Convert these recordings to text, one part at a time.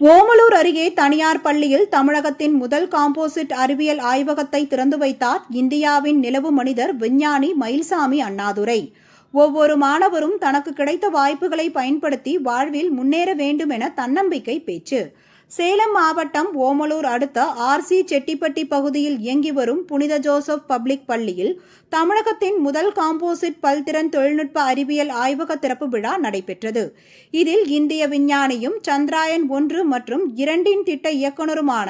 ஓமலூர் அருகே தனியார் பள்ளியில் தமிழகத்தின் முதல் காம்போசிட் அறிவியல் ஆய்வகத்தை திறந்து வைத்தார் இந்தியாவின் நிலவு மனிதர் விஞ்ஞானி மயில்சாமி அண்ணாதுரை. ஒவ்வொரு மாணவரும் தனக்கு கிடைத்த வாய்ப்புகளை பயன்படுத்தி வாழ்வில் முன்னேற வேண்டும் என தன்னம்பிக்கை பேச்சு. சேலம் மாவட்டம் ஓமலூர் அடுத்த ஆர்சி செட்டிப்பட்டி பகுதியில் இயங்கி வரும் புனித ஜோசப் பப்ளிக் பள்ளியில் தமிழகத்தின் முதல் காம்போசிட் பல்திறன் தொழில்நுட்ப அறிவியல் ஆய்வக திறப்பு விழா நடைபெற்றது. இதில் இந்திய விஞ்ஞானியும் சந்திராயன் ஒன்று மற்றும் இரண்டின் திட்ட இயக்குனருமான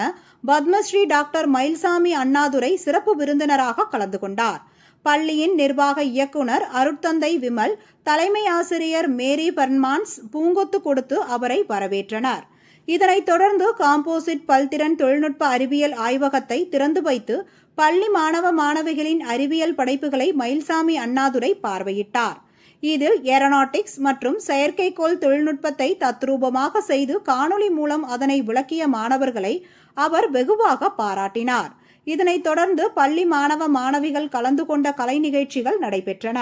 பத்மஸ்ரீ டாக்டர் மயில்சாமி அண்ணாதுரை சிறப்பு விருந்தினராக கலந்து கொண்டார். பள்ளியின் நிர்வாக இயக்குனர் அருட்தந்தை விமல் தலைமை ஆசிரியர் மேரி பர்மான்ஸ் பூங்கொத்து கொடுத்து அவரை வரவேற்றனர். இதனைத் தொடர்ந்து காம்போசிட் பல்திறன் தொழில்நுட்ப அறிவியல் ஆய்வகத்தை திறந்து வைத்து பள்ளி மாணவ மாணவிகளின் அறிவியல் படைப்புகளை மயில்சாமி அண்ணாதுரை பார்வையிட்டார். இதில் ஏரோநாட்டிக்ஸ் மற்றும் செயற்கைக்கோள் தொழில்நுட்பத்தை தத்ரூபமாக செய்து காணொளி மூலம் அதனை விளக்கிய மாணவர்களை அவர் வெகுவாக பாராட்டினார். இதனைத் தொடர்ந்து பள்ளி மாணவ மாணவிகள் கலந்து கொண்ட கலை நிகழ்ச்சிகள் நடைபெற்றன.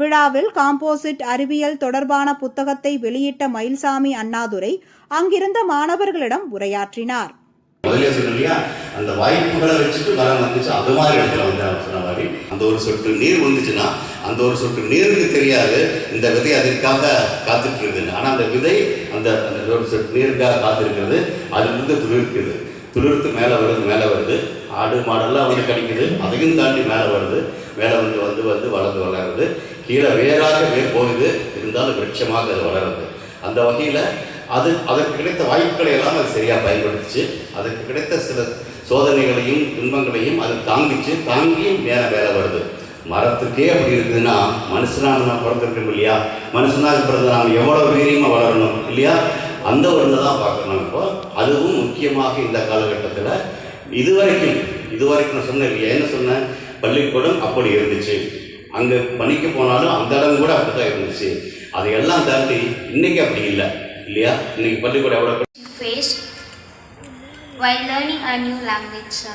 விழாவில் காம்போசிட் அறிவியல் தொடர்பான புத்தகத்தை வெளியிட்ட மயில்சாமி அண்ணாதுரை அங்கிருந்த மாணவர்களிடம் உரையாற்றினார். அந்த வாய்ப்புகளை வச்சுட்டு மரம் வந்துச்சு. அது மாதிரி இடத்துல வந்து அவர் சொன்ன மாதிரி அந்த ஒரு சொட்டு நீர் வந்துச்சுன்னா அந்த ஒரு சொட்டு நீருக்கு தெரியாது. இந்த விதை அதற்காக காத்துட்டு இருக்குன்னு ஆனால் அந்த விதை அந்த ஒரு சொட்டு நீருக்காக காத்திருக்கிறது. வந்து துளிர்க்குது. துளிர்த்து மேலே வருது மேலே வருது. ஆடு மாடெல்லாம் வந்து கிடைக்குது. அதையும் தாண்டி மேலே வருது. மேலே வந்து வந்து வந்து வளர்ந்து வளருது. கீழே வேறாக வேர் போகுது இருந்தாலும் விருட்சமாக அது வளருது. அந்த வகையில் அது அதற்கு கிடைத்த வாய்ப்புகளை எல்லாம் அது சரியாக பயன்படுத்துச்சு. அதற்கு கிடைத்த சில சோதனைகளையும் துன்பங்களையும் அது தாங்கிச்சு. தாங்கியும் மேலே வேலை வருது. மரத்துக்கே அப்படி இருக்குதுன்னா மனுஷனாக நம்ம பிறந்திருக்கோம் இல்லையா? மனுஷனாக பிறந்த நாம் எவ்வளோ வீரியமாக வளரணும் இல்லையா? அந்த ஒன்று தான் பார்க்கணும் இப்போ. அதுவும் முக்கியமாக இந்த காலகட்டத்தில் இதுவரைக்கும் இதுவரைக்கும் நான் சொன்னேன் இல்லையா? என்ன சொன்னேன்? பள்ளிக்கூடம் அப்படி இருந்துச்சு. அங்கே பணிக்கு போனாலும் அந்த இடம் கூட அப்படி தான் இருந்துச்சு அதையெல்லாம் தாண்டி இன்னைக்கு அப்படி இல்லை இல்லையா இன்னைக்கு பள்ளிக்கூடம் எவ்வளோ while learning a new language, sir?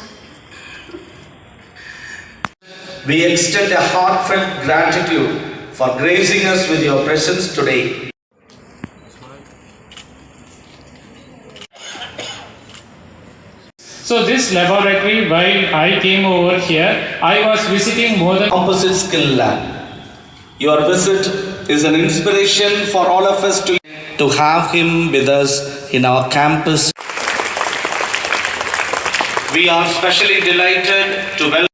We extend a heartfelt gratitude for gracing us with your presence today. So this laboratory, while I came over here, I was visiting more than Composite Skill Lab. Your visit is an inspiration for all of us to, to have him with us in our campus. We are specially delighted to welcome.